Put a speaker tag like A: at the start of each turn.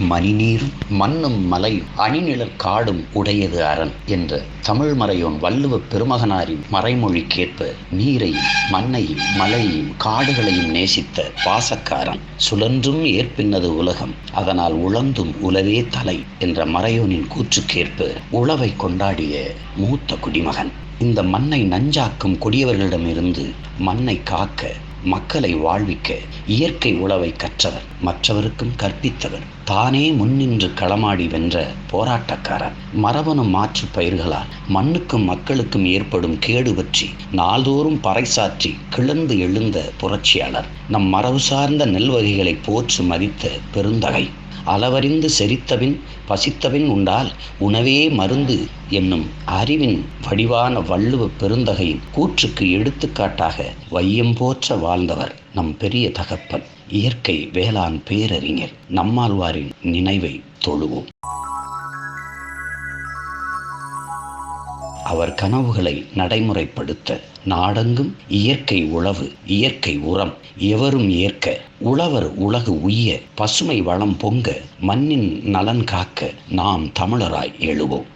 A: மணிநீரும் மண்ணும் மலை அணிநிழற் காடும் உடையது அரண் என்ற தமிழ் மறையோன் வள்ளுவ பெருமகனாரின் மறைமொழிக்கேற்ப நீரையும் மண்ணையும் மலையையும் காடுகளையும் நேசித்த பாசக்காரன் சுழன்றும் ஏற்பின்னது உலகம் அதனால் உழந்தும் உலவே தலை என்ற மறையோனின் கூற்றுக்கேற்ப உழவை கொண்டாடிய மூத்த குடிமகன். இந்த மண்ணை நஞ்சாக்கும் கொடியவர்களிடமிருந்து மண்ணை காக்க மக்களை வாழ்விக்க இயற்கை உழவை கற்றவர் மற்றவருக்கும் கற்பித்தவர் தானே முன்னின்று களமாடி வென்ற போராட்டக்காரர். மரபணு மாற்று பயிர்களால் மண்ணுக்கும் மக்களுக்கும் ஏற்படும் கேடு பற்றி நாள்தோறும் பறைசாற்றி கிளந்து எழுந்த புரட்சியாளர் நம் மரபு சார்ந்த நெல் வகைகளை போற்று மதித்த பெருந்தகை. அளவறிந்து செரித்தபின் பசித்தபின் உண்டால் உணவே மருந்து என்னும் அறிவின் வடிவான வள்ளுவ பெருந்தகையின் கூற்றுக்கு எடுத்துக்காட்டாக வையம் போற்ற வாழ்ந்தவர் நம் பெரிய தகப்பன் இயற்கை வேளாண் பேரறிஞர் நம்மாழ்வாரின் நினைவை தொழுவோம். அவர் கனவுகளை நடைமுறைப்படுத்த நாடெங்கும் இயற்கை உழவு இயற்கை உரம் எவரும் ஏற்க உழவர் உலகு உய்ய பசுமை வளம் பொங்க மண்ணின் நலன் காக்க நாம் தமிழராய் எழுவோம்.